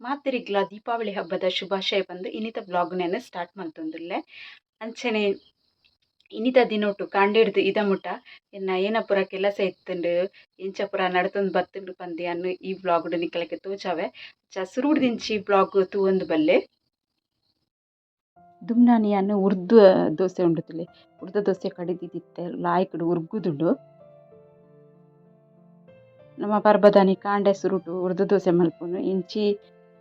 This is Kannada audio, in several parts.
ಮಾತೆರೆಗ್ಲ ದೀಪಾವಳಿ ಹಬ್ಬದ ಶುಭಾಶಯ ಬಂದು ಇನ್ನಿತ ಬ್ಲಾಗ್ನೆನ್ ಸ್ಟಾರ್ಟ್ ಮಂತೊಂದುಲ್ಲೆ ಅಂಚನೆ ಇನ್ನಿತ ದಿನೊಟ್ಟು ಕಾಂಡಿಡ್ದು ಇದ ಮುಟ. ಎನ್ನ ಏನ ಕೆಲಸ ಇತ್ತುಂಡು ಇಂಚ ಪೂರ ನಡತೊಂದು ಬತ್ತುಂಡು ಅನ್ನು ಯಾನ್ ಈ ಬ್ಲಾಗ್ ನಿಕ್ಕಲಕ್ಕೆ ತೋಚಾವೆ. ಚಸುರುಡ್ ದಿಂಚಿ ಬ್ಲಾಗ್ ತೂವೊಂದು ಬಲ್ಲೆ. ದುಮ್ನಾನಿ ಅನ್ನು ಉರ್ದು ದೋಸೆ ಉಂಡುತುಲೆ ಉರ್ದ ದೋಸೆ ಕಡಿದಿತ್ತಿತ್ತೆ ಲಾಯ್ಕಡು ಉರ್ಗುದುಂಡು. ನಮ್ಮ ಪರ್ಬದಾನಿ ಕಾಂಡೆ ಸುರುಟು ಉರ್ದು ದೋಸೆ ಮಲ್ಪುನು ಇಂಚಿ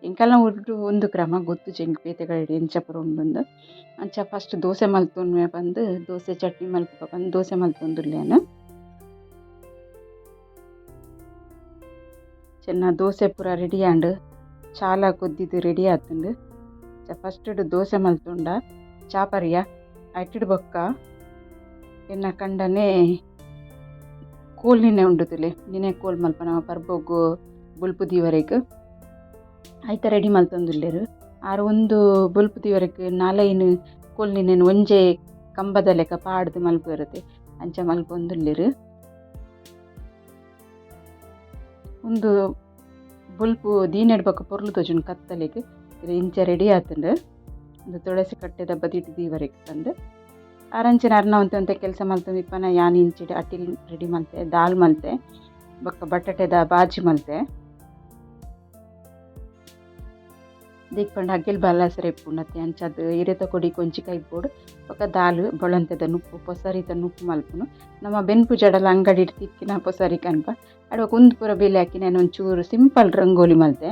ಎಂಕಲ್ನ ಉರ್ದು ಉಂದು ಕ್ರಮ ಗೊತ್ತು ಎಂಕ್ ಬೇತೆಗಡೆ ಎಂಚ ಪೂರ ಉಂಡು ಅಂಚ ಫಸ್ಟ್ ದೋಸೆ ಮಲ್ತೊನ್ವೆ ಬಂದು ದೋಸೆ ಚಟ್ನಿ ಮಲ್ಪ ಬಂದು ದೋಸೆ ಮಲ್ತೊಂದುಲ್ಲೆನ್ ಚೆನ್ನ ದೋಸೆ ಪೂರ ರೆಡಿ ಆಂಡ್ ಚಾಲ ಕೊದ್ದಿದ್ದು ರೆಡಿ ಆತುಂಡು. ಫಸ್ಟ್ ದೋಸೆ ಮಲ್ತೊಂಡ. ಚಾಪರಿಯ ಐಟಿಡ್ ಬೊಕ್ಕ. ಎನ್ನ ಕಂಡನೆ ಕೋಲ್ ನಿನ್ನೆ ಉಂಡುದಿಲ್ಲ ನಿನ್ನೆ ಕೋಲ್ ಪರ್ಬೊಗು ಬುಲ್ಪು ದೀವರೆಗ್ ಐತ ರೆಡಿ ಮಲ್ತೊಂದುಲ್ಲೆರ್ ಆರ್ ಒಂದು ಬುಲ್ಪು ದೀವರೆಗ್ ನಾಲೈನ್ ಕೋಲ್ ನಿನ್ನೆನ್ ಒಂಜೆ ಕಂಬದ ಲೆಕ್ಕ ಪಾಡ್ದ್ ಮಲ್ಪುವೆರ್ ಅಂಚ ಮಲ್ಪೊಂದುಲ್ಲೆರ್ ಉಂದು ಬುಲ್ಪು ದೀನೆಡ್ ಬೊಕ ಪೊರ್ಲು ತೋಜುಂಡು ಕತ್ತಲೆಗ್. ಇಂಚ ರೆಡಿ ಆತುಂಡು. ಒಂದು ತುಳಸಿ ಕಟ್ಟೆದ ಬದಿಟ್ ದೀವರೆಗ್ ತಂದು. ಆರಂಚಿನ ಅರ್ನ ಒಂತೆ ಕೆಲಸ ಮಲ್ತಂದು ಇಪ್ಪನ ಯಾನ್ ಇಂಚಿಡ್ ಅಟ್ಟಿಲ್ ರೆಡಿ ಮಲ್ತೆ, ದಾಲ್ ಮಲ್ತೆ, ಬಕ್ಕ ಬಟಾಟೆದ ಬಾಜಿ ಮಲ್ತೆ. ದೀಕ್ಪಂಡ ಅಗ್ಗಿಲ್ ಬಾಲಾಸರ ಇಪ್ಪುಂಡತೆ ಅಂಚಾದ್ ಇರೆತ ಕೊಡಿ ಕೈ ಕೈಪೋಡು ಬೊಕ ದಾಲ್ ಬೊಳಂತೆದ ನುಪ್ಪು ಪೊಸರಿತ ನುಪ್ಪು ಮಲ್ಪುನು. ನಮ ಬೆನ್ಪು ಜಡಲ ಅಂಗಡಿ ತಿಕ್ಕಿನ ಪೊಸರಿ ಕನ್ಪ. ಅಡ್ವಕ್ ಕುಂದು ಪೂರ ಬೇಲೆ ಹಾಕಿ ನಾನು ಒಂಚೂರು ಸಿಂಪಲ್ ರಂಗೋಲಿ ಮಲ್ತೆ.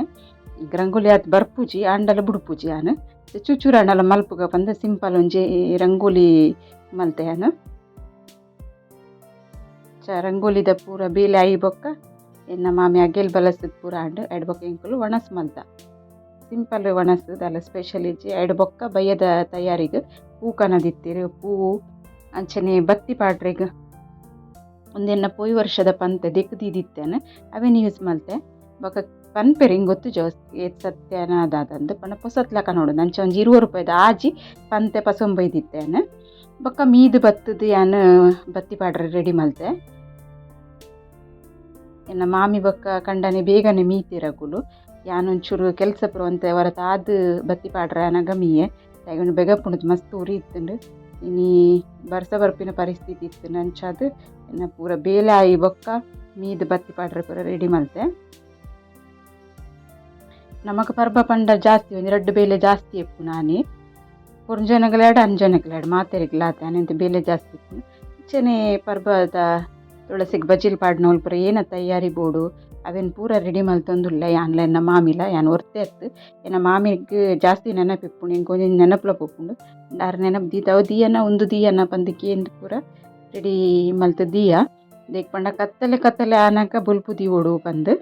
ರಂಗೋಲಿ ಆತ್ ಬರ್ಪೂಜಿ, ಆಂಡಲ ಬುಡ್ಪುಜಿ ಆನ್. ಚೂಚೂರು ಆಂಡಲ ಮಲ್ಪುಗ ಬಂದ ಸಿಂಪಲ್ ಒಂಜಿ ರಂಗೋಲಿ ಮಲ್ತೆ ಆನ್. ಚ ರಂಗೋಲಿದ ಪೂರ ಬೇಲೆ ಐ ಬೊಕ್ಕ. ಎನ್ನ ಮಾಮಿ ಅಗೆಲ್ ಬಲಸದ ಪೂರ ಆಂಡ್ ಐಡ್ ಬೊಕ್ಕ ಎಂಕುಲು ಒಣಸ್ ಮಲ್ತ. ಸಿಂಪಲ್ ವಣಸ್ ದಾಲ ಸ್ಪೆಷಲ್ ಇಜ್ಜಿ ಎರಡು ಬೊಕ್ಕ ಬಯ್ಯದ ತಯಾರಿಗ್. ಪೂ ಕನದಿತ್ತೆರ್ ಪೂ ಅಂಚನೆ ಬತ್ತಿ ಪಾಡ್ರಿಗ. ಒಂದೆನ್ನ ಪೊಯ್ ವರ್ಷದ ಪಂತೆ ದಿಕ್ಕದಿದ್ದೇನೆ ಅವೇನು ಯೂಸ್ ಮಲ್ತೆ. ಬೊಕ ಪನ್ ಪೆರಿಂಗ್ ಗೊತ್ತು ಜೋಸ್ ಏತ್ ಸತ್ಯನ ದಾದಂದ್ ಪಂಡ ಪೊಸತ್ಲಕ ನೋಡು ಅಂಚ ಒಂಜಿ ಇರುವ ರೂಪಾಯಿದ ಆಜಿ ಪಂತೆ ಪಸೊಂಬೈದಿತ್ತೇನೆ ಬೊಕ್ಕ ಮೀದು ಬತ್ತದು ಯಾನ್ ಬತ್ತಿ ಪಾಡ್ರೆ ರೆಡಿ ಮಲ್ತೆ. ಎನ್ನ ಮಾಮಿ ಬೊಕ್ಕ ಕಂಡನೆ ಬೇಗನೆ ಮೀತಿರಗುಲು ಯಾನ್ ಒಂಚೂರು ಕೆಲಸ ಪೂರ ಒಂತೆ ಅದು ಬತ್ತಿ ಪಾಡ್ರೆ ಅನಗಮಿಯೆ ಮೀಯೆ ದೈಗೊಂಡು ಬೆಗಪುಂಡುದು ಮಸ್ತ್ ಉರಿ ಇತ್ತುಂಡು. ಇನಿ ಬರ್ಸ ಬರ್ಪಿನ ಪರಿಸ್ಥಿತಿ ಇತ್ತು. ಅಂಚಾದ್ ಎನ್ನ ಪೂರ ಬೇಲೆ ಆಯಿ ಬೊಕ್ಕ ಮೀದ್ ಬತ್ತಿ ಪಾಡ್ರೆ ಪೂರ ರೆಡಿ ಮಲ್ತೆ. ನಮಕ್ ಪರ್ಬ ಪಂಡ ಜಾಸ್ತಿ ಒಂಜಿ ರಡ್ಡ್ ಬೇಲೆ ಜಾಸ್ತಿ ಇಪ್ಪು ನಾನೇ. ಪೊರ್ಜನಗಲಾಡ್ ಅಂಜನಗಲಾಡ್ ಮಾತೆರೆಗ್ಲ ಅನಂತ ಬೇಲೆ ಜಾಸ್ತಿ ಇಪ್ಪುಂಡು ಚೆನ್ನೇ ಪರ್ಬದ ತುಳಸಿಗ್ ಬಜಿಲ್ ಪಾಡ್ನ ಪೂರ ಏನ ತಯಾರಿ ಬೋಡು. ಅವೆನ್ ಪೂರ ರೆಡಿ ಮಲ್ತೊಂದುಲ್ಲ ಯಾನ್ಲ ಎನ್ನ ಮಾಮಿಲ ಯಾನ್ ಒರ್ತೆ ಅತ್ತು ಎನ್ನ ಮಾಮಿಗ್ ಜಾಸ್ತಿ ನೆನಪಿಪ್ಪುಂಡು ಎಂಕ್ ಒಂಜಿ ನೆನಪುಲ ಪೋಪುಂಡು ಆರ್ ನೆನಪು ದೀತ ಅವು ದಿಯನ ಉಂದು ದಿಯನ ಪಂದ್ ಕೇಂದ್ ಪೂರ ರೆಡಿ ಮಲ್ತ್ ದಿಯ ದೇಕ್ ಪಂಡ ಕತ್ತಲೆ ಕತ್ತಲೆ ಆನಗ ಬೊಲ್ಪು ದೀವೊಡು ಪಂದ್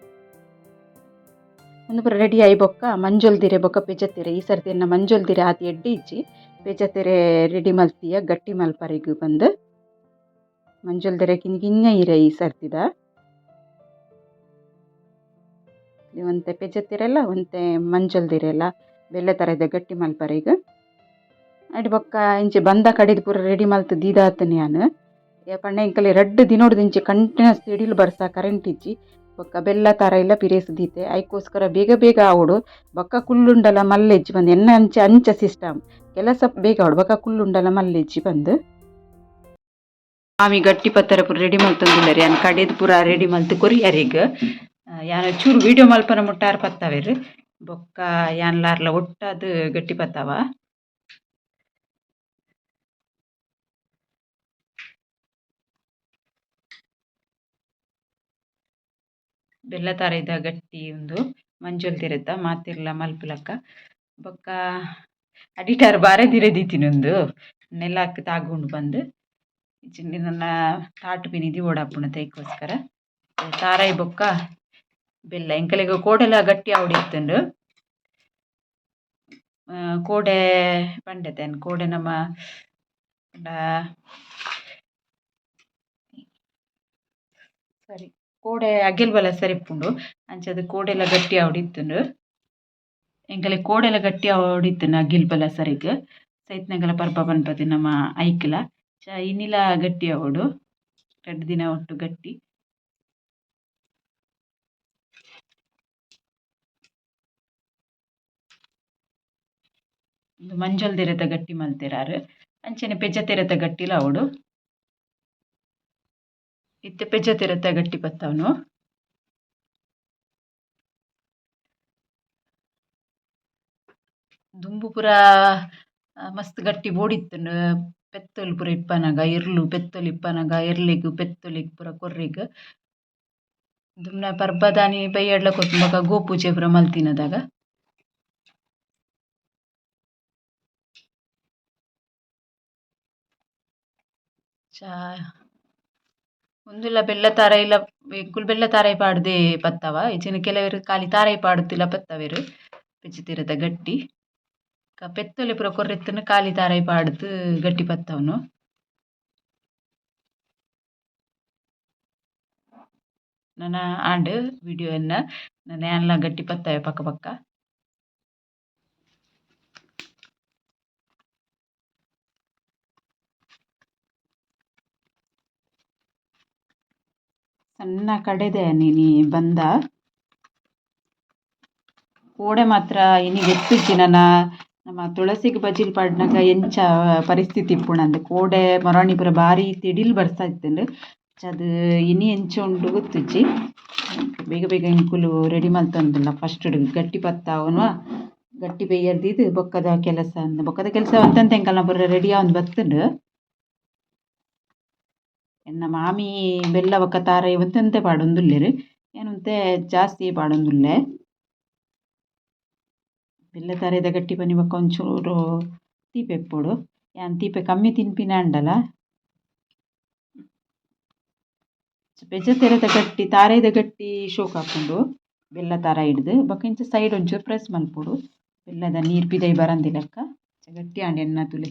ಉಂದು ಪೂರ ರೆಡಿ ಆಯಿ ಬೊಕ್ಕ ಮಂಜೊಲ್ದಿರೆ ಬೊಕ್ಕ ಪೆಜತೆರೆ ಈ ಸರ್ತಿ ಎನ್ನ ಮಂಜೊಲ್ದಿರೆ ಆತ್ ಎಡ್ಡೆ ಇಜ್ಜಿ ಪೆಜತೆರೆ ರೆಡಿ ಮಲ್ತಿಯ ಗಟ್ಟಿ ಮಲ್ಪರೆಗ್ ಪಂದ್ ಮಂಜೊಲ್ದಿರೆ ಕಿಂಜ ಕಿಂಜ ಇರೆ ಈ ಸರ್ತಿದ ಒಂತೆ ಪೆಜತಿರೆಲ್ಲ ಒಂತೆ ಮಂಜಲ್ದಿರಲ್ಲ, ಬೆಲ್ಲ ತರದ ಗಟ್ಟಿ ಮಲ್ಪರೆಗ್ ಅಡಿ ಬೊಕ್ಕ ಇಂಚೆ ಬಂದ ಕಡಿದು ಪೂರ ರೆಡಿ ಮಲ್ತ್ ದೀದಾತುನಿ ಯಾನ್. ಪಂಡ ಎಂಕಲೆ ರಡ್ಡ್ ದಿನೋಡ್ದು ಇಂಚೆ ಕಂಟಿನ್ಯೂಸ್ ಸಿಡಿಲು ಬರ್ಸ ಕರೆಂಟ್ ಇಜ್ಜಿ. ಬೊಕ್ಕ ಬೆಲ್ಲ ತರ ಎಲ್ಲ ಪಿರೇಸ್ ದೀತೆ. ಐಕೋಸ್ಕರ ಬೇಗ ಬೇಗ ಆವಡು. ಬೊಕ್ಕ ಕುಲ್ಲುಂಡಲ ಮಲ್ಲೆಜ್ಜಿ ಬಂದು. ಎನ್ನ ಅಂಚೆ ಅಂಚ ಸಿಸ್ಟಮ್ ಕೆಲಸ ಬೇಗ ಆವಡು. ಬೊಕ್ಕ ಕುಲ್ಲುಂಡಲ ಮಲ್ಲೆಜ್ಜಿ ಬಂದು. ಆಮಿ ಗಟ್ಟಿ ಪತ್ತರ ಪೂರ ರೆಡಿ ಮಲ್ತಂದಿಲ್ಲ ರೀ ಅನ್ ಕಡೆದು ಪೂರ ರೆಡಿ ಮಲ್ತ್ ಕೊರಿಯರೆಗ್ ಯಾನ್ ಚೂರು ವೀಡಿಯೋ ಮಲ್ಪನ ಮುಟ್ಟಾರ್ ಪತ್ತಾವೆರ್ ಬೊಕ್ಕ ಯಾನ್ಲಾರ್ಲ ಒಟ್ಟಾದ್ ಗಟ್ಟಿ ಪತ್ತಾವ? ಬೆಲ್ಲ ತಾರೆದ ಗಟ್ಟಿ ಉಂದು ಮಂಜೊಲ್ದಿರೆದ ಮಾತಿರ್ಲ ಮಲ್ಪುಲಕ ಬೊಕ್ಕ ಅಡಿಟಾರ್ ಬಾರೆದಿರೆ ದೀತಿನೊಂದು ನೆಲಕ್ ತಾಗುಂಡು ಬಂದು. ಇಜ್ಜಿಂಡ ನನ್ನ ತಾಟ್ ಬಿನಿದಿ ಓಡಾಪುಣ ತೈಕೋಸ್ಕರ. ತಾರಾಯಿ ಬೊಕ್ಕ ಬೆಲ್ಲ. ಎಂಕಲೆಗ್ ಕೋಡೆಲ ಗಟ್ಟಿ ಆವೊಡಿತ್ತುಂಡು ಕೋಡೆ ಪಂಡೆತೆನ್ ಕೋಡೆ ನಮ್ಮ ಸರಿ. ಕೋಡೆ ಅಗ್ಗೆಲ್ ಬಲ ಸರಿಪುಂಡು ಅಂಚದ ಕೋಡೆಲ ಗಟ್ಟಿ ಆವಡಿತ್ತುಂಡು ಎಂಕಲೆ ಕೋಡೆಲ ಗಟ್ಟಿ ಆವಡಿತ್ತುಂಡು ಅಗಿಲ್ ಬಲ ಸರಿಗೆ? ಸೈತ್ನಗಲ ಪರ್ಬ ಪನ್ಪತಿ ನಮ್ಮ ಐಕ್ಲ ಇನಿಲ ಗಟ್ಟಿ ಆವಡು ರಡ್ಡ್ ದಿನ ಒಟ್ಟು ಗಟ್ಟಿ. ಉಂದು ಮಂಜೊಲ್ ಗಟ್ಟಿ ಮಲ್ತೆರಾರ್ ಅಂಚನೆ ಪೆಜ ತೆರೆತ ಗಟ್ಟಿಲ ಅವಡು. ಇತ್ತೆ ಪೆಜ ತೆರೆತ ಗಟ್ಟಿ ಬತ್ತವನು ದುಂಬು ಪೂರ ಮಸ್ತ್ ಗಟ್ಟಿ ಬೋಡಿತ್ತುಂಡು ಪೆತ್ತೊಲ್ ಪೂರ ಇಪ್ಪನಗ, ಇರ್ಲು, ಪೆತ್ತೊಲ್ ಇಪ್ಪನಗ ಎರ್ಲೆಗ್ ಪೆತ್ತೊಲಿಗ್ ಪೂರ ಕೊರ್ರೆಗ್. ದುಮ್ನ ಪರ್ಬದಾನಿ ಬೈಯಡ್ಲ ಕೊತ್ತಂಬಕ ಗೋಪೂಜೆ ಪೂರ ಮಲ್ತಿನದಾಗ. ಚಾ. ಉಂದುಲ ಬೆಲ್ಲ ತಾರಾಯಿಲ ಎಂಕುಲು ಬೆಲ್ಲ ತಾರಾಯಿ ಪಾಡ್ದೆ ಬತ್ತವ ಇಜ್ಜಿನ ಕೆಲವೆರ್ ಖಾಲಿ ತಾರಾಯಿ ಪಾಡುತ್ತಿಲ ಬತ್ತವೆರ್ ಬೆಚ್ಚಿತಿರದ ಗಟ್ಟಿ. ಕ ಪೆತ್ತೊಲೆ ಪೂರ ಕೊರ್ರೆತ್ತುನ ಖಾಲಿ ತಾರಾಯಿ ಪಾಡ್ದ್ ಗಟ್ಟಿ ಬತ್ತವನು ನನ ಆಂಡ್ ವಿಡಿಯೋ ನನ್ನ ಯಾನ್ಲ ಗಟ್ಟಿ ಬತ್ತವೆ ಪಕ್ಕ ಪಕ್ಕ. ಸಣ್ಣ ಕಡೆದೆ ನೀನಿ ಬಂದ. ಕೋಡೆ ಮಾತ್ರ ಇನಿ ಗೊತ್ತಿಜ್ಜಿನನ ನಮ್ಮ ತುಳಸಿಗ್ ಬಜಿಲ್ ಪಾಡ್ನಾಗ ಎಂಚ ಪರಿಸ್ಥಿತಿ ಇಪ್ಪುಂಡು ಕೋಡೆ ಮರಾಣಿಪುರ ಪೂರ ಬಾರಿ ತಿಡಿಲ್ ಬರ್ತಾ ಇತ್ತುಂಡು ಅದು ಇನಿ ಎಂಚ ಉಂಡು ಗೊತ್ತಿಜ್ಜಿ ಬೇಗ ಬೇಗ ಇಂಕುಲು ರೆಡಿ ಮಲ್ತೊಂದುಲ್ಲ ಫಸ್ಟ್ ಗಟ್ಟಿ ಪತ್ತ ಅವನು. ಗಟ್ಟಿ ಬೇಯರ್ದಿದ್ದು ಬೊಕ್ಕದ ಕೆಲಸ ಅಂದ. ಬೊಕ್ಕದ ಕೆಲಸ ಅಂತಂತ ಎಂಕಲ್ನ ಪೂರ ರೆಡಿ ಆವೊಂದು ಬತ್ತುಂಡು ಮಾಮಿ ಬೆಲ್ಲ ಬೊಕ್ಕ ತಾರಾಯಿ ಒಂತೆಂತೆ ಪಾಡೊಂದುಲ್ಲೆರ್? ಏನಂತೆ ಜಾಸ್ತಿ ಪಾಡೊಂದುಲ್ಲೆ? ಬೆಲ್ಲ ತಾರೆದ ಗಟ್ಟಿ ಪನಿ ಬೊಕ್ಕ ಒಂಚೂರು ತೀಪೆ ಇಪ್ಪೊಡು ಯಾನ್ ತೀಪೆ ಕಮ್ಮಿ ತಿನ್ಪಿನ ಅಂಡಲ? ಬೆಜ್ಜ ತೆರೆದ ಗಟ್ಟಿ, ತಾರೆದ ಗಟ್ಟಿ ಶೋಕ್ ಆಪುಂಡು ಬೆಲ್ಲ ತಾರಾಯಿಡ್ದ್ ಬೊಕ ಇಂಚ ಸೈಡ್ ಒಂಚೂರು ಪ್ರೆಸ್ ಮಲ್ಪೊಡು. ಬೆಲ್ಲದ ನೀರ್ ಪಿದೈ ಬರಂದಿ ಬರಂದಿಲಕ ಗಟ್ಟಿ ಆಂಡ್ ಎನ್ನ ತುಲೆ.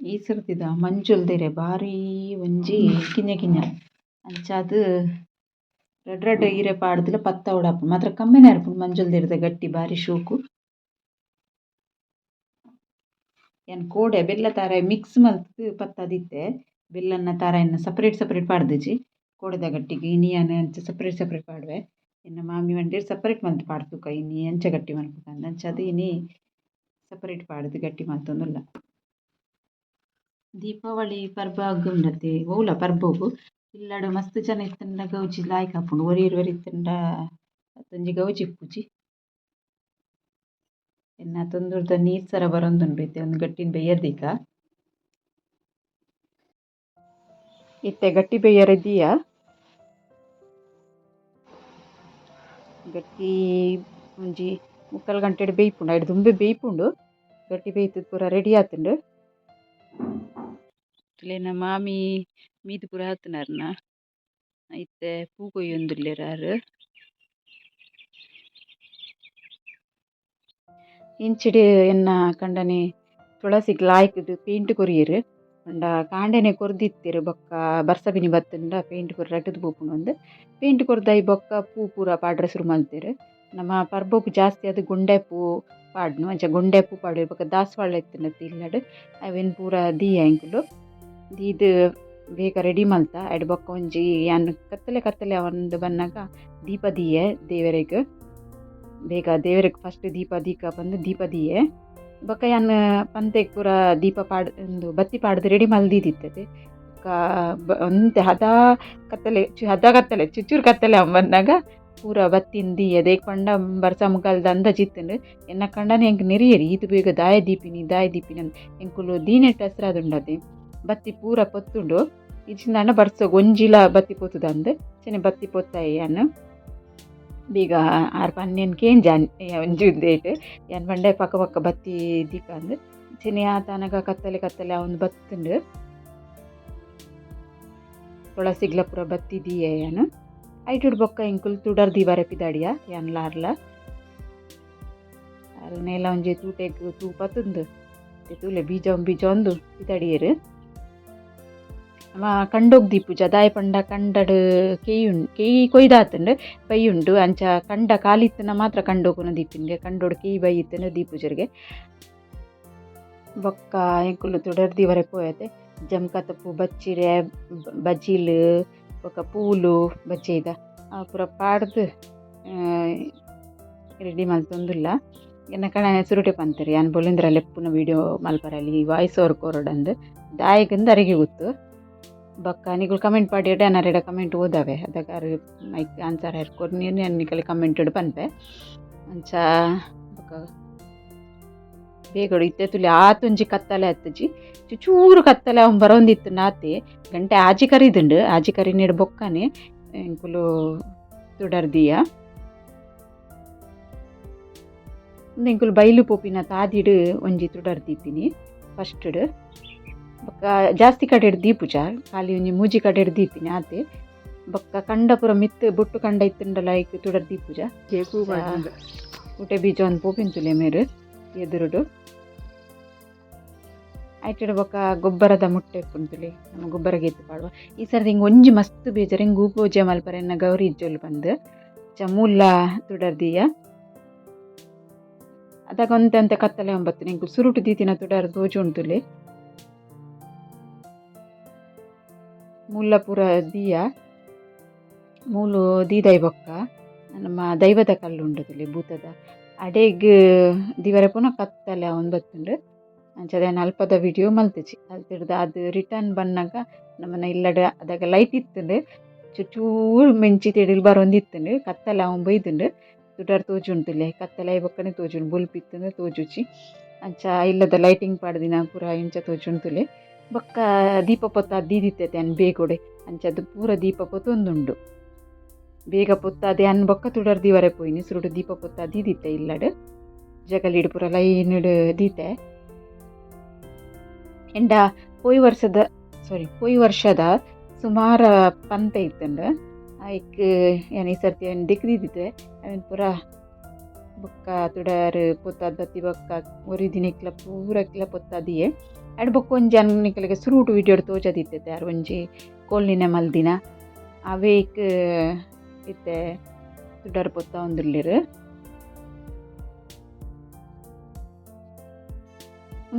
ಈ ಸರ್ತಿದ ಮಂಜುಲ್ದೆರೆ ಬಾರಿ ಒಂಜಿ ಕಿಂಜ ಕಿಂಜ ಅಂಚಾದ್ ರಡ್ಡ್ ರಡ್ಡ್ ಇರೆ ಪಾಡ್ದಿಲ ಪತ್ತ ಉಡಾಪುಂಡು ಮಾತ್ರ ಕಮ್ಮಿನೆ ಆರ್ಪುಂಡು ಮಂಜುಲ್ದೆರೆದ ಗಟ್ಟಿ ಬಾರಿ ಶೋಕು. ಯಾನ್ ಕೋಡೆ ಬೆಲ್ಲ ತಾರಾಯಿ ಮಿಕ್ಸ್ ಮಲ್ತ್ ಪತ್ತ ದಿತ್ತೆ ಬೆಲ್ಲನ ತಾರಾಯಿನ ಸಪರೇಟ್ ಸಪರೇಟ್ ಪಾಡ್ದಿಜಿ. ಕೋಡೆದ ಗಟ್ಟಿಗ್ ಇನಿಯನ್ ಅಂಚ ಸಪ್ರೇಟ್ ಸಪರೇಟ್ ಪಾಡ್ವೆ. ಇನ್ನ ಮಾಮಿ ಒಂದೆರ್ ಸಪರೇಟ್ ಮಲ್ತ್ ಪಾಡ್ತುಕ. ಇನಿ ಅಂಚ ಗಟ್ಟಿ ಮನ್ಪುಗಂದ ಅಂಚಾದ್ ಇನಿ ಸಪರೇಟ್ ಪಾಡ್ದ್ ಗಟ್ಟಿ ಮಲ್ತೊಂದುಲ್ಲ. ದೀಪಾವಳಿ ಪರ್ಬ ಆಗುಂಡತೆ. ಓವುಲ ಪರ್ಬಗು ಇಲ್ಲಡ್ ಮಸ್ತ್ ಜನ ಇತ್ತಂಡ ಗೌಜಿ ಲಾಯ್ಕ್ ಆಪುಂಡು ಒರಿಯೆರ್ ಒರಿ ಇತ್ತಂಡ ಅತ್ತೊಂಜಿ ಗೌಜಿ ಇಪ್ಪುಜಿ ಎನ್ನ ತೊಂದುರ್ದ ನೀರ್ ಸರ ಬರೊಂದುಂಡು ಇತ್ತೆ ಉಂದು ಗಟ್ಟಿನ್ ಬೇಯರ್ದಿಕ ಇತ್ತೆ ಗಟ್ಟಿ ಬೇಯರೆ ದೀಯ. ಗಟ್ಟಿ ಒಂಜಿ ಮುಕ್ಕಲ್ ಗಂಟೆಡ್ ಬೇಯ್ಪುಂಡು ಐಡ್ ದುಂಬೆ ಬೇಯ್ಪುಂಡು. ಗಟ್ಟಿ ಬೇಯ್ತುದ್ ಪೂರ ರೆಡಿ ಆತುಂಡು. ತುಲೆನ ಮಾಮಿ ಮೀದ್ ಪೂರ ಆತುನಾರ್ನ ಐತೆ ಪೂ ಕೊಯ್ಯೊಂದುಲ್ಲೆರಾರ್ ಇಂಚಿಡ್ ಎನ್ನ ಕಂಡನೆ ತುಳಸಿಗ್ ಲಾಯ್ಕ್‌ದ್ ಪೇಂಟ್ ಕೊರಿಯೆರ್. ಪಂಡ ಕಾಂಡೆನೆ ಕೊರ್ದಿತ್ತೆರ್ ಬೊಕ್ಕ ಬರ್ಸಬಿನಿ ಬತ್ತುಂಡ ಪೇಂಟ್ ಪೂರ ರಡ್ಡುದ್ ಪೋಪುಂಡು ಪೇಂಟ್ ಕೊರ್ದಾಯಿ ಬೊಕ್ಕ ಪೂ ಪೂರ ಪಾಡ್ರೆ ಶುರು ಮಲ್ತೆರ್. ನಮ್ಮ ಪರ್ಬಗ್ ಜಾಸ್ತಿ ಆದ್ ಗುಂಡೆ ಪೂ ಪಾಡ್ನು, ಅಂಚ ಗುಂಡೆ ಪೂ ಪಾಡ್ವೆರ್ ಬೊಕ ದಾಸ್ವಾಳ ಇತ್ತಿನ ಇಲ್ಲಡ್ ಅವೆನ್ ಪೂರ ದಿಯ ಎಂಕುಲು ದೀದ್ ಬೇಗ ರೆಡಿ ಮಲ್ತ ಎಡ್ ಬೊಕ ಒಂಜಿ ಯಾನ್ ಕತ್ತಲೆ ಕತ್ತಲೆ ಒಂದು ಬನ್ನಗ ದೀಪ ದೀಯೆ ದೇವರಿಗೆ. ಬೇಗ ದೇವರಿಗೆ ಫಸ್ಟ್ ದೀಪ ದೀಕ ಬಂದು ದೀಪ ದೀಯೆ. ಬೊಕ ಯಾನ್ ಪಂತೆಗ್ ಪೂರ ದೀಪ ಪಾಡ್, ಒಂದು ಬತ್ತಿ ಪಾಡ್ದು ರೆಡಿ ಮಲ್ದಿದ್ದಿತ್ತದೆ ಬೊಕ ಒಂತೆ ಹದ ಕತ್ತಲೆ ಹದ ಕತ್ತಲೆ, ಚುಚ್ಚೂರು ಕತ್ತಲೆ ಅವ್ ಬಂದಾಗ ಪೂರ ಬತ್ತಿನ್ ದೀಯೆ, ದೇಕ್ ಪಂಡ ಬರ್ಸ ಮುಗಾಲ್ದ ದಂದ ಜಿತ್ತಂಡು. ಎನ್ನ ಕಂಡನೆ ಹೆಂಗೆ ನೆರಿಯರಿ, ಇದು ಬೇಗ ದಾಯ ದೀಪಿನಿ ದಾಯ ದೀಪಿನಿ ಅಂದ್ ಎಂಕುಲು ದೀನೆಟ್ ಹೆಸ್ರಾದುಂಡತೆ ಬತ್ತಿ ಪೂರ ಪೊತ್ತುಂಡು. ಇಜ್ಜಿಂದಾಂಡ ಬರ್ಸಗ್ ಒಂಜಿಲ ಬತ್ತಿ ಪೋತುದ ಅಂದ್. ಅಂಚನೆ ಬತ್ತಿ ಪೊತ್ತಾಯಿ ಯಾನ್ ಬೀಗ ಆರ್ ಪನ್ನೆನ್ ಜಾನ್ ಒಂಜಿ ಪಂಡ ಪಕ್ಕ ಪಕ್ಕ ಬತ್ತಿ ದಿಕ್ಕಂದ್ ಆ ಆತನಗ ಕತ್ತಲೆ ಕತ್ತಲೆ ಅವನು ಬತ್ತುಂಡು. ತುಳಸಿಗ್ಲ ಪೂರ ಬತ್ತಿ ದೀಯೆ ಯಾನ್ ಐಟುಡ್ ಬೊಕ್ಕ ಇಂಕುಲ್ ತುಡರ್ ದೀವಾರೆ ಪಿದಾಡಿಯ ಯಾನ್ ಲಾರ್ಲ. ಅಲ್ ನೆಲ ಒಂಜಿ ತೂಟೆಗ್ ತೂಪ ತುಂದು ತೂಲೆ ಬೀಜ ಬೀಜ ಒಂದು ಪಿದಾಡಿಯೆರ್. ನಮ ಕಂಡೋಗ್ ದೀಪುಜ ದಾಯೆ ಪಂಡ ಕಂಡಡ್ ಕೇಯಿ ಉಂಡು ಕೇಯಿ ಕೊಯ್ದಾತುಂಡು ಬೈ ಉಂಡು ಅಂಚ ಕಂಡ ಕಾಲಿತ್ತುನ ಮಾತ್ರ ಕಂಡೋಗುನ ದೀಪಿನ್ಗೆ ಕಂಡೊಡು ಕೇಯಿ ಬೈ ದೀಪುಜರ್ಗೆ ಬೊಕ್ಕ ಎಂಕುಲು ತುಡರ್ ದೀವರೆ ಪೋಯತೆ ಜಮ್ಕತ ಪೂ ಬಚ್ಚಿರೆ ಬಜಿಲ್ ಬೊಕ ಪೂಲು ಆ ಪೂರ ಪಾಡ್ದ್ ರೆಡಿ ಮಲ್ತೊಂದುಲ್ಲ ಎನ್ನ ಕಣ ಸುರುಟೆ ಪಂತರಿ ಯಾನ್ ಬೊಲಿಂದ್ರ ಲೆಪ್ಪುನ ವಿಡಿಯೋ ಮಲ್ಪರಲ್ಲಿ ವಾಯ್ಸ್ ಓವರ್ ಕೊರಡಂದು ಅರಿಗೆ ಗೊತ್ತು ಬೊಕ್ಕ ನಿಗುಲು ಕಮೆಂಟ್ ಪಾಡಿ ಅನರೆಡ ಕಮೆಂಟ್ ಓದಾವೆ. ಅದಕ್ಕೆ ಮೈಕ್ ಆನ್ಸರ್ ಹೇರ್ಕೊರ್ ನೀನು ನಿಕಲಿ ಕಮೆಂಟ್ ಪನ್ಪೆ ಅಂಚ, ಬಕ್ಕ, ಬೇಗಡು ಇತ್ತೆ ತುಲಿ ಆತೊಂಜಿ ಕತ್ತಲೆ ಹತ್ತಜಿ ಚೂರು ಕತ್ತಲೆ ಅವ್ನು ಬರೋಂದಿತ್ತು ನಾತಿ. ಗಂಟೆ ಆಜಿ ಕರಿದುಂಡು, ಆಜಿ ಕರಿ ನೀಡು ಬೊಕ್ಕನೆ, ಎಂಕುಲು ತುಡರ್ದಿಯ. ಎಂಕುಲು ಬೈಲು ಪೋಪಿನ ತಾದಿಡು ಒಂಜಿ ತುಡರ್ದಿದ್ದೀನಿ ಫಸ್ಟ್ಡ್ ಬೊಕ್ಕ ಜಾಸ್ತಿ ಕಡೆಡ್ ದೀಪುಜ ಖಾಲಿ ಒಂಜಿ ಮೂಜಿ ಕಡೆಡ್ ದೀಪಿನಿ ಆತೆ. ಬೊಕ್ಕ ಕಂಡ ಪೂರ ಮಿತ್ ಬೊಟ್ಟು ಕಂಡ ಇತ್ತುಂಡಲ ಐಕ್ ತುಡರ್ ದೀಪುಜ. ಊಟೆ ಬೀಜ ಒಂದು ಪೋಪಿಂತುಲೆ ಮೇರು ಎದುರುಡು. ಆಯ್ತು ಬೊಕ್ಕ ಗೊಬ್ಬರದ ಮುಟ್ಟೆ ಕುಂತುಲೆ ನಮ್ಮ ಗೊಬ್ಬರ ಗೆದ್ದು ಪಾಡುವ. ಈ ಸರ್ತಿ ಹಿಂಗೆ ಒಂಜಿ ಮಸ್ತ್ ಬೇಜಾರು ಹಿಂಗೆ ಗೂಪೂಜೆ ಮಲ್ಪರೆನ್ನ ಗೌರಿ ಇಜ್ಜೊಲು ಬಂದು. ಚಮೂಲ ತುಡರ್ದೀಯ ಅದಾಗ ಒಂದಂತೆ ಕತ್ತಲೆ ಒಂಬತ್ತು ನಿಂಗೆ ಸುರುಟು ದೀತಿನ ತುಡರ್ ದೋಜು ಉಂಟುಲೆ ಮುಲ್ಲ ಪೂರ ದಿಯ, ಮೂಲು ದೀದೈ ಬೊಕ್ಕ ನಮ್ಮ ದೈವದ ಕಲ್ಲು ಉಂಡದುಲೆ ಭೂತದ. ಅಡೆಗ್ ದಿವರ ಪುನಃ ಕತ್ತಲೆ ಅವನು ಬತ್ತುಂಡು ಅಂಚದ ಅಲ್ಪದ ವಿಡಿಯೋ ಮಲ್ತಿಜಿ ಅಲ್ತಿಡ್ದು ಅದು ರಿಟರ್ನ್ ಬನ್ನಾಗ ನಮ್ಮನ್ನ ಇಲ್ಲಡ ಅದಾಗ ಲೈಟ್ ಇತ್ತುಂಡು, ಚೂರು ಮೆಂಚಿ ತಿಳಿಲ್ ಬರೊಂದಿತ್ತುಂಡು, ಕತ್ತಲೆ ಅವನು ಬೈದುಂಡು ತುಡರ್ ತೋಜುಂಡುಲೆ ಕತ್ತಲೆ ಬೊಕ್ಕನೆ ತೋಜುಂಡು ಬುಲ್ಪಿತ್ತಂದು ತೋಜುಚಿ. ಅಂಚ ಇಲ್ಲದ ಲೈಟಿಂಗ್ ಪಾಡ್ದಿನ ಪೂರ ಇಂಚ ತೋಜುಂಟುಲೆ ಬೊಕ್ಕ ದೀಪ ಪೊತ್ತ ದೀದಿತ್ತೈತೆ ಅನ್ ಬೇಗೊಡೆ. ಅಂಚದ್ದು ಪೂರ ದೀಪ ಪೊತ್ತೊಂದುಂಡು ಬೇಗ ಪೊತ್ತ ಅದೇ ಅನ್ ಬೊಕ್ಕ ತುಡರ್ ದಿವರೆ ಪೋಯಿನಿ, ಸುರುಡು ದೀಪ ಪೊತ್ತ ದೀದಿತ್ತೆ ಇಲ್ಲಡ್. ಜಗಲಿಡು ಪೂರ ಲೈನ್ಡ್ ದೀತೆ. ಎಂಡ ಪೋಯಿ ವರ್ಷದ ಸಾರಿ ಪೋಯಿ ವರ್ಷದ ಸುಮಾರ ಪಂತ ಇತ್ತಂಡ. ಐಕ್ ಏನು ಈ ಸರ್ತಿ ಏನು ದಿಕ್ದಿದ್ದಿತ್ತೆ ಅವನ್ ಪೂರ ಬೊಕ್ಕ ತುಡರ್ ಪೊತ್ತಾದ ಬತ್ತಿ ಬೊಕ್ಕ, ಒರಿ ದಿನಕ್ಲ ಪೂರಕ್ಲ ಪೊತ್ತಾದಿಯೇ. ಅಡ್ ಬೊಕ್ಕ ಒಂಜಿ ಅನ್ನಿಕಲಿಗೆ ಸುರುಟು ವಿಡಿಯೋ ತೋಜದಿತ್ತೆ ಅರ್ ಒಂಜಿ ಕೋಲ್ನಿನ ಮಲ್ದಿನ. ಅವೇಕ್, ಇತ್ತೆ ಸುಡರ್ ಪೊತ್ತ ಒಂದುರ್ಲಿರು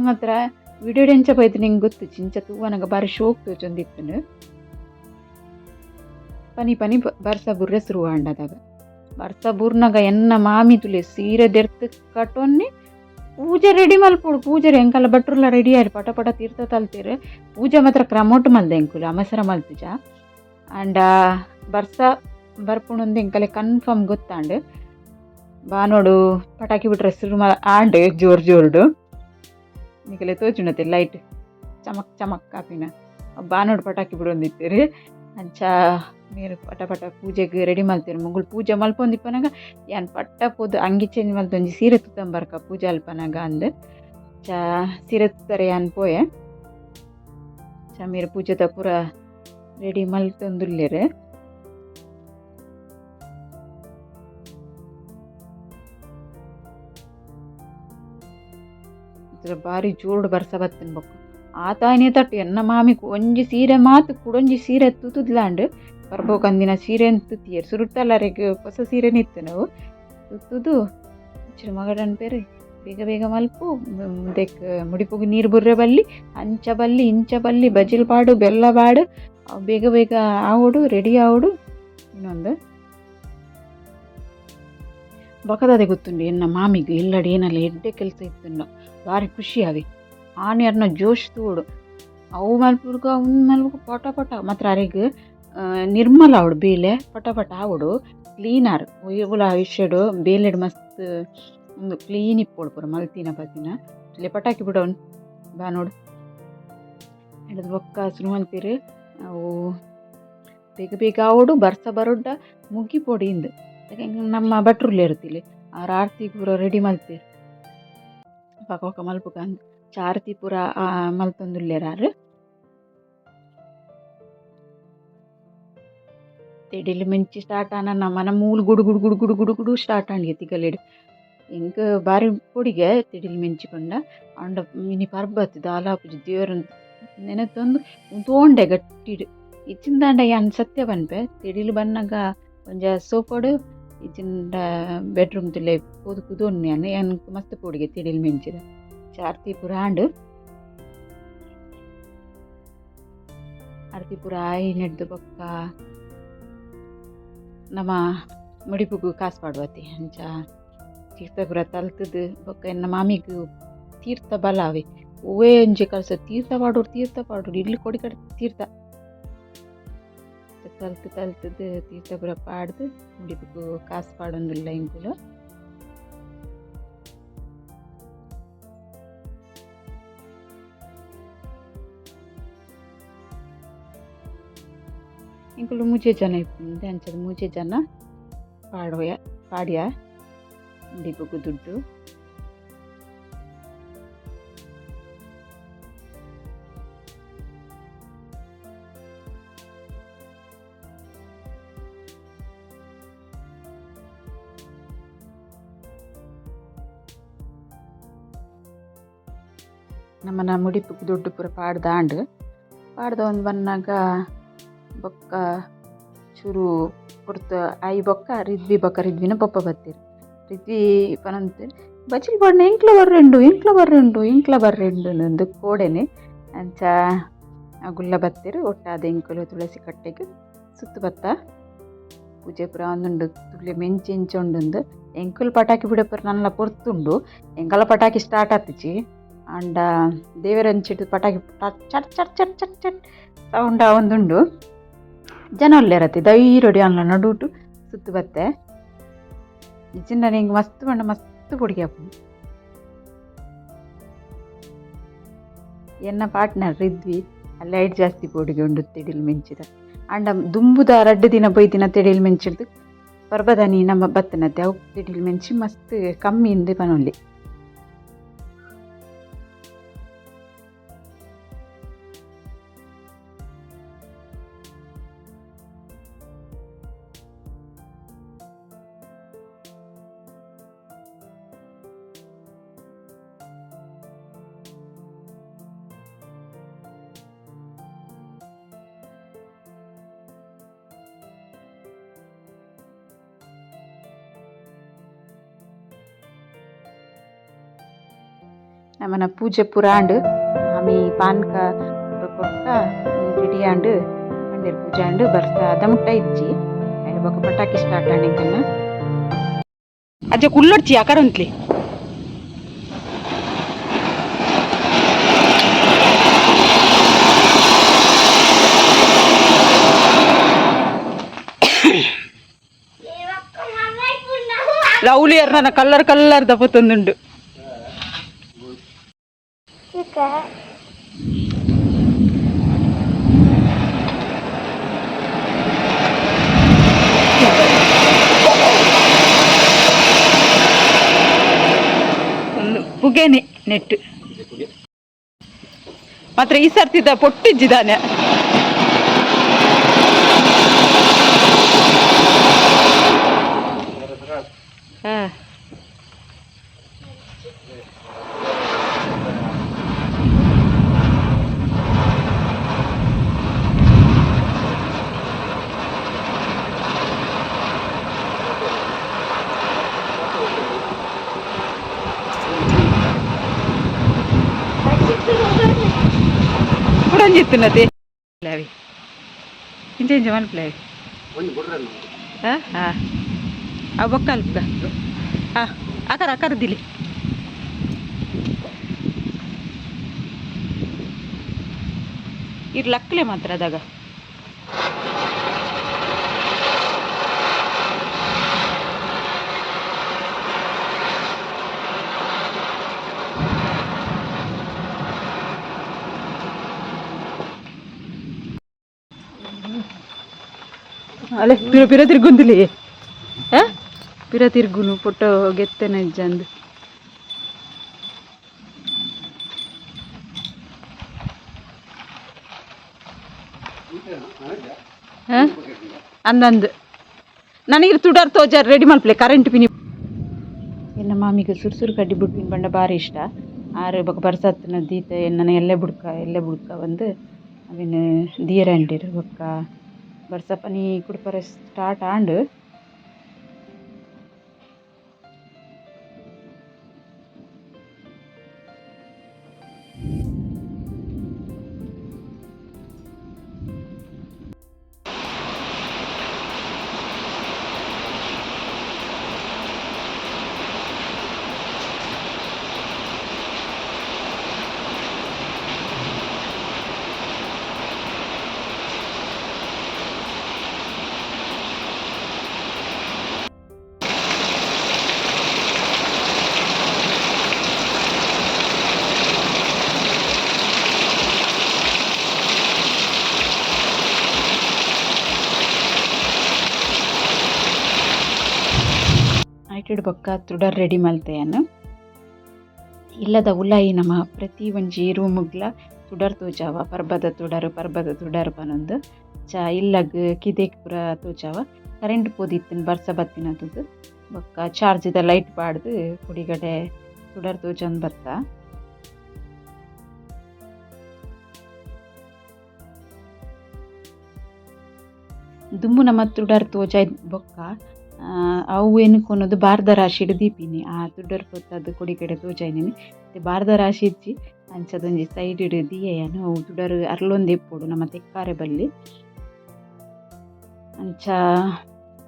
ಮಾತ್ರ ವಿಡಿಯೋ ಎಂಚ ಬೈದು ನಿಂಗೆ ಗೊತ್ತು, ಚಿಂಚ ತೂವನಗ ಬಾರಿ ಶೋಕ್ ತೋಚೊಂದಿತ್ತನು ಪನಿ ಪನಿ ಬರ್ಸ ಬುರ್ರೆ ಶುರು ಅಂಡದಾಗ ಬರ್ಸ ಬುರ್ನಾಗ ಎನ್ನ ಮಾಮಿ ತುಲೆ ಸೀರೆ ದೆರ್ತು ಕಟ್ಟೊನ್ನಿ ಪೂಜೆ ರೆಡಿ ಮಲ್ಪುಡು ಪೂಜೆ ಹೆಂಗಲ್ಲ, ಭಟ್ರುಲ್ಲ ರೆಡಿ ಆಯ್ರು, ಪಟ ಪಟ ತೀರ್ಥ ತಲ್ತೀರು. ಪೂಜೆ ಮಾತ್ರ ಕ್ರಮೋಟ್ ಮಲ್ದೆ ಎಂಕುಲು ಅಮಸರ ಮಲ್ತಿಜ ಅಂಡ ಬರ್ಸ, ಬರ್ಪುಣೊಂದು ಎಂಕಲೆ ಕನ್ಫರ್ಮ್ ಗೊತ್ತಾಂಡು. ಬಾನೋಡು ಪಟಾಕಿ ಬಿಟ್ರೆ ಶುರು ಮಾ, ಆಂಡ್, ಜೋರ್ ಜೋರ್ಡು. ನಿಕಲೆ ತೋಚುಣತೆ ಲೈಟ್ ಚಮಕ್ ಚಮಕ್ ಕಾಪಿನ ಬಾನೋಡು ಪಟಾಕಿ ಬಿಡೊಂದಿತ್ತೀರಿ. ಅಂಚ ನೀರು ಪಟ ಪಟ ಪೂಜೆಗೆ ರೆಡಿ ಮಲ್ತೀರಿ ಮುಗುಳು ಪೂಜೆ ಮಲ್ಪೊಂದಿಪ್ಪನಾಗ ಏನ್ ಪಟ್ಟ ಪೋದು ಅಂಗಿ ಚೇಂಜ್ ಮಲ್ತೊಂಜಿ ಸೀರೆ ತುತ್ತಂಬರ್ಕ ಪೂಜೆ ಅಲ್ಪನಾಗ ಅಂದ್. ಚ ಸೀರೆ ತುತ್ತಾರೆ ಯಾನ್ ಪೋಯೆ? ಚ ಮೀರು ಪೂಜೆದ ಪೂರ ರೆಡಿ ಮಲ್ತೊಂದುಲ್ಲೇರು. ಭಾರಿ ಜೋರ್ಡ್ ಬರ್ಸ ಬತ್ತಿನ ಬೊಕ್ಕ. ಆತಾಯ್ನೆ ತಟ್ಟು. ಎನ್ನ ಮಾಮಿ ಒಂಜಿ ಸೀರೆ, ಮಾತು ಕುಡೊಂಜಿ ಸೀರೆ ತುತ್ತುದ್ಲಾಂಡ್ ಬರ್ಬೋಕಂದಿನ ಸೀರೆ ತುತ್ತಿಯರ್. ಸುರುಟ್ಟಲ್ಲರೆಗ್ ಹೊಸ ಸೀರೆ ನಿತ್ತು ನಾವು. ತುತ್ತುದು ಚಿರ ಮಗಡನ್ ಬೇರೆ ಬೇಗ ಬೇಗ ಮಲ್ಪು. ದೇಕ್ ಮುಡಿಪುಗು ನೀರು ಬುರ್ರೆ ಬಲ್ಲಿ, ಅಂಚ ಬಲ್ಲಿ, ಇಂಚ ಬಲ್ಲಿ, ಬಜಿಲ್ ಪಾಡು, ಬೆಲ್ಲ ಬಾಡು. ಬೇಗ ಬೇಗ ಆವಡು, ರೆಡಿ ಆವಡು. ಇನ್ನೊಂದು. ಬಕದಾದೆ ಗೊತ್ತುಂಡು ಎನ್ನ ಮಾಮಿಗೆ ಎಲ್ಲಡೆ ಏನಲ್ಲ ಎಡ್ಡೆ ಕೆಲಸ ಇತ್ತುಂಡು. ಭಾರಿ ಖುಷಿ ಆನೆ ಅದನ್ನ ಜೋಶ್ ತೂಡು ಅವು ಮಲ್ಪುರ್ಗ ಅವ್ನ ಮಲ್ಪು ಪಟ ಪಟ. ಮಾತ್ರ ಅರೆಗ್ ನಿರ್ಮಲ ಅವಳು ಬೇಲೆ ಪಟ ಪಟ ಅವಳು ಕ್ಲೀನರ್ ಒಯ್ಯುಲ ಇಷ್ಟಡು ಬೇಲೆಡ್ ಮಸ್ತ್, ಒಂದು ಕ್ಲೀನ್ ಇಪ್ಪೋಡು ಪೂರ ಮಲ್ತಿನ ಪತಿನ. ಇಲ್ಲಿ ಪಟಾಕಿ ಬಿಡೋನ್ ಬಾ ನೋಡು. ಹಿಡಿದು ಬೊಕ್ಕ ಸುರುವಂತೀರಿ ಅವು ಬೇಗ ಬೇಗ ಅವಡು ಬರ್ಸ ಬರೋಡ್ಡ ಮುಗಿ ಪೊಡಿಂದ ನಮ್ಮ ಭಟ್ರುಲ್ಲಿ ಇರ್ತಿಲಿ ಅವ್ರ ಆರ್ತಿ ಪೂರ ರೆಡಿ ಮಲ್ತೀರಿ ಪಕ್ಕ ಮಲ್ಪುಕ ಅಂದ್. ಚಾರ್ತಿ ಪೂರ ಮಲ್ತೊಂದುಲ್ಲೆರಾರು ತೆಡಿಲಿ ಮಿಂಚಿ ಸ್ಟಾರ್ಟ್ ಆನ ನಮ್ಮನ ಮೂಲು ಗುಡು ಗುಡು ಗುಡು ಗುಡು ಗುಡು ಗುಡು ಸ್ಟಾರ್ಟ್ ಆಂಡ್ಗೆ ತಿಗಲೆಡ್ ಇಂಕ ಬಾರಿ ಪೊಡಿಗೆ ತೆಡಿಲಿ ಮಿಂಚಿಕೊಂಡ ಅಂಡ ಮಿನಿ ಪರ್ಬತ್, ದಾಲಾಪುಜಿ ದೇವರ ನೆನೆತೊಂದು ತೋಂಡೆ ಗಟ್ಟಿಡು. ಇಚ್ಚಿಂದಾಂಡ ಯಾನ್ ಸತ್ಯ ಬನ್ಪೆ, ತಿಡಿಲ್ ಬನ್ನಾಗ ಒಂಜ ಸೋಪಡು ಇಚ್ಚಿಂದ ಬೆಡ್ರೂಮ್ ತುಲೆ ಪೋದು ಕುದೋನ್ ಯಾನ್ ಯಾನ್ ಮಸ್ತ್ ಪೊಡಿಗೆ ತಿಡಿಲ್ ಮಿಂಚಿದ. ಚಾರ್ತಿ ಪುರ ಆಂಡ್ ಪುರಾಯಿ ನೆಡ್ದು ಬೊಕ್ಕ ನಮ್ಮ ಮುಡಿಪುಗು ಕಾಸು ಪಾಡುವತಿ ಅಂಚ ತೀರ್ಥಪುರ ತಲ್ತದು ಬೊಕ್ಕ ನಮ್ಮ ಮಾಮಿಗ್ ತೀರ್ಥ ಬಲ ಅವೆ ಹೂವೇ ಒಂಜಿ ಕಳಿಸ ತೀರ್ಥ ಪಾಡೋರು ತೀರ್ಥ ಪಾಡೋರು ಇಲ್ಲಿ ಕೊಡಿ ಕಡೆ ತೀರ್ಥ ತಲ್ತು ತಲ್ತದ ತೀರ್ಥಪುರ ಪಾಡ್ದು ಮುಡಿಪುಗು ಕಾಸು ಪಾಡೊಂದುಲ್ಲ ಇಂಕುಲು ಗುಲು ಮುಜೆ ಜನ ಇಪ್ಪುಂಡು ಅಂಚದ ಮುಜೆ ಜನ ಪಾಡೋಯ ಪಾಡ್ಯ ಉಂಡಿ ಬೊಗು ದುಡ್ಡು. ನಮ್ಮನ ಮುಡಿಪು ದುಡ್ಡು ಪೂರ ಆಂಡ್ ಪಾಡ್ದ ಒಂದು ಬಂದಾಗ ಬೊಕ್ಕ ಚೂರು ಪುರ್ತ ಆಯಿ ಬೊಕ್ಕ ರಿದ್ವಿ ಬೊಕ್ಕ ರಿದ್ವಿನ ಪಪ್ಪ ಬತ್ತೀರಿ. ರಿದ್ವಿ ಪನಂತೇಳಿ ಬಚಿಲ್ ಬಣ್ಣ ಇಂಕ್ಲ ಬರ್ರೆಂಡು ಇಂಕ್ಲ ಬರ್ರೆಂಡು ಇಂಕ್ಲ ಬರ್ರೆಂಡು ನಂದು ಕೋಡೆನೆ. ಅಂಚ ಆ ಗುಲ್ಲ ಬತ್ತೀರು, ಒಟ್ಟಾದ ಇಂಕುಲು ತುಳಸಿ ಕಟ್ಟೆಗೆ ಸುತ್ತು ಬತ್ತ. ಪೂಜೆ ಪುರ ಒಂದುಂಡು, ತುಳ್ಳಿ ಮೆಂಚಿ ಇಂಚೊಂಡುಂದು ಎಂಕುಲು ಪಟಾಕಿ ಬಿಡಪುರ ನಲ್ಲ ಪೊರ್ತುಂಡು. ಎಂಕಲ ಪಟಾಕಿ ಸ್ಟಾರ್ಟ್ ಆತಿಚಿ. ಅಂಡ ದೇವರಂಚಿಟ್ಟು ಪಟಾಕಿ ಟ- ಚಟ್ ಚಟ್ ಚಟ್ ಚಟ್ ಚಟ್, ಸೌಂಡ ಒಂದುಂಡು. ಜನ ಒಳ್ಳೆರತ್ತೆ ಧೈರ್ಯಡಿ ಅಲ್ಲ ನಡುಟು ಸುತ್ತು ಬತ್ತೆ ನಿಜಂಡ ನಿಂಗೆ ಮಸ್ತ್ ಬಣ್ಣ, ಮಸ್ತ್ ಪೊಡಿಗೆ ಆಪುಂಡು ಎನ್ನ ಪಾರ್ಟ್ನರ್ ರಿದ್ವಿ ಆ ಲೈಟ್ ಜಾಸ್ತಿ ಪೊಡಿಗೆ ಉಂಡು ತೆಡಿಲ್ ಮೆಂಚಿದ. ಅಂಡ ದುಂಬುದ ರಡ್ಡು ದಿನ ಬೈದಿನ ತೆಡಿಲ್ ಮೆಂಚಿಡ್ದು ಪರ್ಬದನಿ ನಮ್ಮ ಬತ್ತನತ್ತೆ, ಅವು ತೆಡಿಲ್ ಮೆಂಚಿ ಮಸ್ತ್ ಕಮ್ಮಿ ಇಂದು ಪನೊಲ್ಲಿ ನಮ್ಮನ ಪೂಜೆ ಪುರಾಂಡ್ ಆಮಿ ಪಾನ್ಕ ಕೊಟ್ಟ ರೆಡಿ ಆಂಡ್ ಪಂಡೇರ್ ಪೂಜೆ ಆಂಡ್ ಬರ್ಸ ದಮುಟ್ಟ ಇಜ್ಜಿ. ಆಯ್ಡ್ ಬೊಕ ಪಟಾಕಿ ಸ್ಟಾರ್ಟ್ ಆಂಡಿಂಕನ್ನ ಅಜ್ಜ ಕುಲ್ಲೊಡ್ಚಿ ಆಕಾರ ಉಂತ್ಲಿ ರೌಲಿ ನನ್ನ ಕಲ್ಲರ್ ಕಲ್ಲರ್ ಪುಗೆನೆ ನೆಟ್ಟು. ಮಾತ್ರ ಈ ಸರ್ತಿದ್ದ ಪೊಟ್ಟಿಜ್ಜಿದಾನೆ. అని చెప్తున్నది అవి. ఇంకేం చేయమని ప్లేవి ఆ ఒక్క అలుపుగా అక్కడ అక్కడ దిలి. ఇట్లా అక్కలే మాత్రం అదాగా ಅಲೆ ಪಿರ ಪಿರ ತಿರ್ಗುಂದಿಲಿ ಆ ಪಿರ ತಿರ್ಗುನು ಪುಟ್ಟ ಗೆತ್ತೇನೆ ಜಂದು? ಅಂದಂದು. ನನಗೆ ತುಡಾರ್ ತೋಜಾರ್ ರೆಡಿ ಮಲ್ಪ್ಲೆ ಕರೆಂಟ್ ಪಿನಿ ಎನ್ನ ಮಾಮಿಗೆ ಸುರ್ಸುರು ಕಡ್ಡಿ ಬುಡ್ಪಿನ ಬಂಡ ಭಾರಿ ಇಷ್ಟ. ಆರು ಬೊಕ ಬರ್ಸತ್ತಿನ ದೀತ ಎನ್ನ ಎಲ್ಲೆ ಬುಡ್ಕ ಎಲ್ಲೆ ಬುಡ್ಕ ಒಂದು ಅವಿನ ದಿಯರ ಅಂಟಿರು, ಬೊಕ್ಕ. ಬರ್ಸಪ್ಪನಿ ಕುಡ್ಪರ ಸ್ಟಾರ್ಟ್ ಆಂಡ್ ನೈಟ್ ಬೊಕ್ಕ ತುಡರ್ ರೆಡಿ ಮಲ್ತೆಯನು ಇಲ್ಲದ ಉಲಾಯಿ ನಮ ಪ್ರತಿ ಒಂಜಿ ರೂಮುಗ್ಲ ತುಡರ್ ತೋಜಾವ, ಪರ್ಬದ ತುಡರ್ ಪರ್ಬದ ತುಡರ್ ಪನೊಂದು. ಚ ಇಲ್ಲಗ್ ಕಿದೇಕ್ ಪುರ ತೋಜಾವ. ಕರೆಂಟ್ ಪೋದಿತ್ತಿನ ಬರ್ಸ ಬತ್ತಿನದು ಬೊಕ್ಕ ಚಾರ್ಜಿದ ಲೈಟ್ ಬಾಡ್ದು ಕುಡಿಗಡೆ ತುಡರ್ ತೋಜೊಂದು ಬತ್ತ ದುಮ್ಮು ನಮ್ಮ ತುಡರ್ ತೋಜ ಬೊಕ್ಕ ಅವು ಏನು ಅನ್ನೋದು ಬಾರ್ದ ರಾಶಿಡ್ ದೀಪಿನಿ. ಆ ಅದು ಕೊಡಿ ಕಡತೋ ತೋಜಾಯ್ನಿನಿ ಮತ್ತು ಬಾರ್ದ ರಾಶಿ ಇಜ್ಜಿ, ಅಂಚದೊಂಜಿ ಸೈಡ್ ದಿಯೆಯನು ಅವು ದುಡ್ಡರ್ ಅರ್ಲೊಂದು ಇಪ್ಪೋಡು ನಮ್ಮ ತೆಕ್ಕಾರೆ ಬಲ್ಲಿ. ಅಂಚ,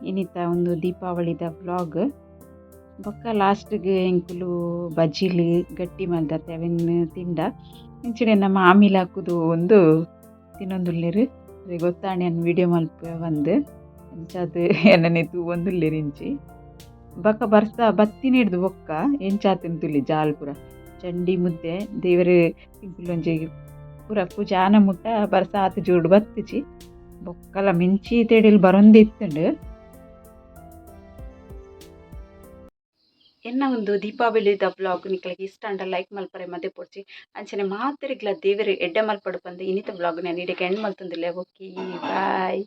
ಏನಿತ್ತ ಒಂದು ದೀಪಾವಳಿದ ವ್ಲಾಗ್ ಬೊಕ್ಕ ಲಾಸ್ಟ್ಗೆ ಎಂಕುಲು ಬಜ್ಜಿಲಿ ಗಟ್ಟಿ ಮಲ್ದ ತೆವೆನ್ ತಿಂಡ ಇಂಚಿಡೆ ನಮ್ಮ ಆಮಿಲ್ ಹಾಕುದು ಒಂದು ಗೊತ್ತಾಣೆ ಅನ್ ವಿಡಿಯೋ ಮಲ್ಪ ಬಂದು. ಎಂಚಾದ್ ಎನ್ನನೆ ತೂ ಒಂದುಲ್ಲೆರ್ ಇಂಚಿ ಬೊಕ್ಕ ಬರ್ಸ ಬತ್ತಿ ಹಿಡ್ದು ಬೊಕ್ಕ ಎಂಚಾತಿನ ತುಲಿ ಜಾಲ್ ಪೂರ. ಚಂಡಿ ಮುದ್ದೆ, ದೇವರ ಇಂಕುಲೊಂಜಿ ಪೂರ ಪೂಜಾನ ಮುಟ್ಟ, ಬರ್ಸ ಆತ ಜೋಡು ಬತ್ತಿಜಿ ಬೊಕ್ಕಲ ಮಿಂಚಿ ತೇಡಿಲ್ ಬರೊಂದು ಇತ್ತುಂಡು. ಎನ್ನ ಒಂದು ದೀಪಾವಳಿದ ಬ್ಲಾಗ್ ನಿಕ್ಲೆಗ್ ಇಷ್ಟ ಅಂಡ ಲೈಕ್ ಮಲ್ಪರೆ ಮದ್ದೆ ಪೊಡ್ಚಿ. ಅಂಚನೆ ಮಾತೆರೆಗ್ಲ ದೇವೆರ್ ಎಡ್ಡೆ ಮಲ್ಪಡು ಬಂದು ಇನ್ನಿತ ಬ್ಲಾಗ್ ನಾನು ಇಡಕ್ಕೆ ಎಂಡ್ ಮಲ್ತಂದಿಲ್ಲ. ಓಕೆ, ಬಾಯ್.